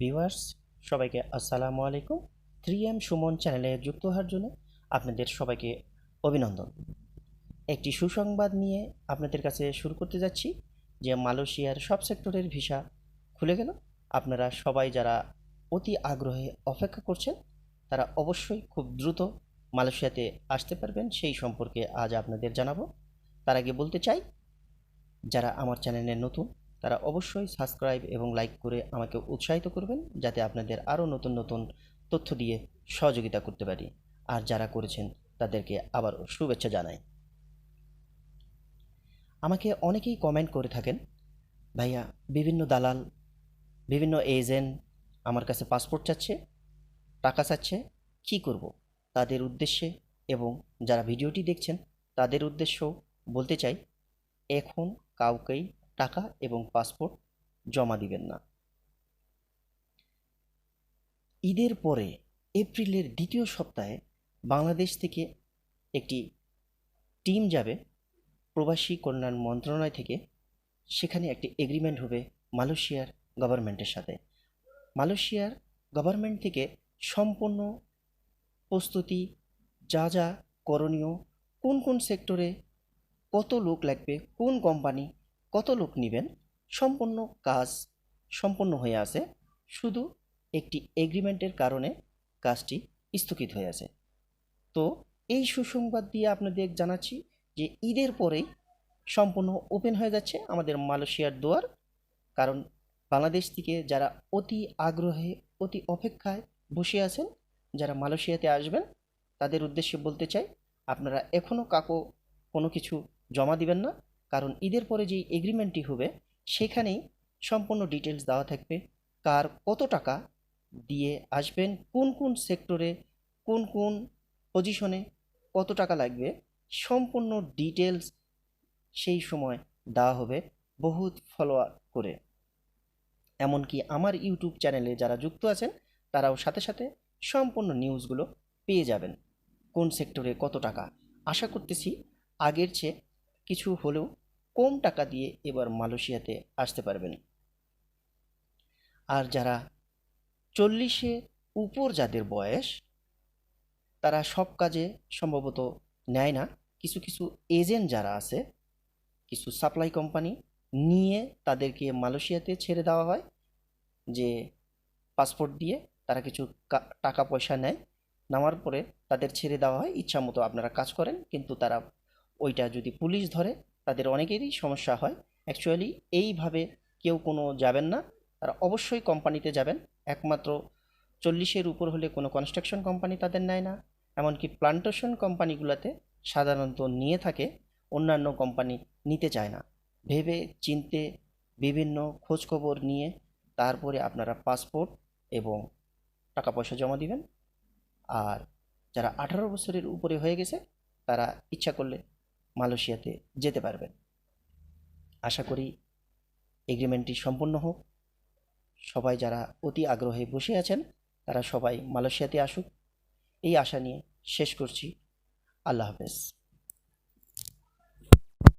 Viewers, সবাইকে আসসালামু আলাইকুম। থ্রি এম সুমন চ্যানেলে যুক্ত হওয়ার জন্য আপনাদের সবাইকে অভিনন্দন। একটি সুসংবাদ নিয়ে আপনাদের কাছে শুরু করতে যাচ্ছি, যে মালয়েশিয়ার সব সেক্টরের ভিসা খুলে গেল। আপনারা সবাই যারা অতি আগ্রহে অপেক্ষা করছেন, তারা অবশ্যই খুব দ্রুত মালয়েশিয়াতে আসতে পারবেন। সেই সম্পর্কে আজ আপনাদের জানাব। তার আগে বলতে চাই, যারা আমার চ্যানেলে নতুন তারা অবশ্যই সাবস্ক্রাইব এবং লাইক করে আমাকে উৎসাহিত করবেন, যাতে আপনাদের আরও নতুন নতুন তথ্য দিয়ে সহযোগিতা করতে পারি। আর যারা করেছেন, তাদেরকে আবার শুভেচ্ছা জানাই। আমাকে অনেকেই কমেন্ট করে থাকেন, ভাইয়া, বিভিন্ন দালাল, বিভিন্ন এজেন্ট আমার কাছে পাসপোর্ট চাচ্ছে, টাকা চাচ্ছে, কী করব? তাদের উদ্দেশ্যে এবং যারা ভিডিওটি দেখছেন, তাদের উদ্দেশ্য বলতে চাই, এখন কাউকেই টাকা এবং পাসপোর্ট জমা দিবেন না। ঈদের পরে এপ্রিলের দ্বিতীয় সপ্তাহে বাংলাদেশ থেকে একটি টিম যাবে প্রবাসী কল্যাণ মন্ত্রণালয় থেকে। সেখানে একটি এগ্রিমেন্ট হবে মালয়েশিয়ার গভর্নমেন্টের সাথে। মালয়েশিয়ার গভর্নমেন্ট থেকে সম্পূর্ণ প্রস্তুতি, যা যা করণীয়, কোন কোন সেক্টরে কত লোক লাগবে, কোন কোম্পানি কত লোক নেবেন? সম্পূর্ণ কাজ সম্পন্ন হয়ে আছে। শুধু একটি এগ্রিমেন্টের কারণে কাজটি স্থগিত হয়ে আছে। তো এই সুসংবাদ দিয়ে আপনাদের জানাচ্ছি যে ঈদের পরেই সম্পূর্ণ ওপেন হয়ে যাচ্ছে আমাদের মালয়েশিয়ার দুয়ার। কারণ বাংলাদেশ থেকে যারা অতি আগ্রহে, অতি অপেক্ষায় বসে আছেন, যারা মালয়েশিয়াতে আসবেন, তাদের উদ্দেশ্যে বলতে চাই, আপনারা এখনও কাকো কোনো কিছু জমা দিবেন না। কারণ ঈদের পরে যেই এগ্রিমেন্টটি হবে, সেখানেই সম্পূর্ণ ডিটেলস দেওয়া থাকবে। কার কত টাকা দিয়ে আসবেন, কোন কোন সেক্টরে কোন কোন পজিশনে কত টাকা লাগবে, সম্পূর্ণ ডিটেলস সেই সময় দেওয়া হবে বহুত ফলোয়ার করে। এমনকি আমার ইউটিউব চ্যানেলে যারা যুক্ত আছেন, তারাও সাথে সাথে সম্পূর্ণ নিউজগুলো পেয়ে যাবেন। কোন সেক্টরে কত টাকা? আশা করতেছি আগের চেয়ে কিছু হলেও কম টাকা দিয়ে এবার মালয়েশিয়াতে আসতে পারবেন। আর যারা চল্লিশে উপর যাদের বয়স, তারা সব কাজে সম্ভবত নেয় না। কিছু কিছু এজেন্ট যারা আছে, কিছু সাপ্লাই কোম্পানি নিয়ে তাদেরকে মালয়েশিয়াতে ছেড়ে দেওয়া হয়, যে পাসপোর্ট দিয়ে তারা কিছু টাকা পয়সা নেয়। নেওয়ার পরে তাদের ছেড়ে দেওয়া হয়। ইচ্ছা মতো আপনারা কাজ করেন, কিন্তু তারা ওইটা যদি পুলিশ ধরে তাদের অনেকেরই সমস্যা হয়। অ্যাকচুয়ালি এইভাবে কেউ কোনো যাবেন না। তারা অবশ্যই কোম্পানিতে যাবেন। একমাত্র চল্লিশের উপর হলে কোনো কনস্ট্রাকশন কোম্পানি তাদের নেয় না। এমনকি প্লান্টেশন কোম্পানিগুলোতে সাধারণত নিয়ে থাকে, অন্যান্য কোম্পানি নিতে চায় না। ভেবে চিনতে বিভিন্ন খোঁজখবর নিয়ে তারপরে আপনারা পাসপোর্ট এবং টাকা পয়সা জমা দিবেন। আর যারা আঠারো বছরের উপরে হয়ে গেছে, তারা ইচ্ছা করলে মালয়েশিয়াতে যেতে পারবেন। আশা করি এগ্রিমেন্টটি সম্পূর্ণ হোক। সবাই যারা অতি আগ্রহে বসে আছেন, তারা সবাই মালয়েশিয়াতে আসুক। এই আশা নিয়ে শেষ করছি। আল্লাহ হাফেজ।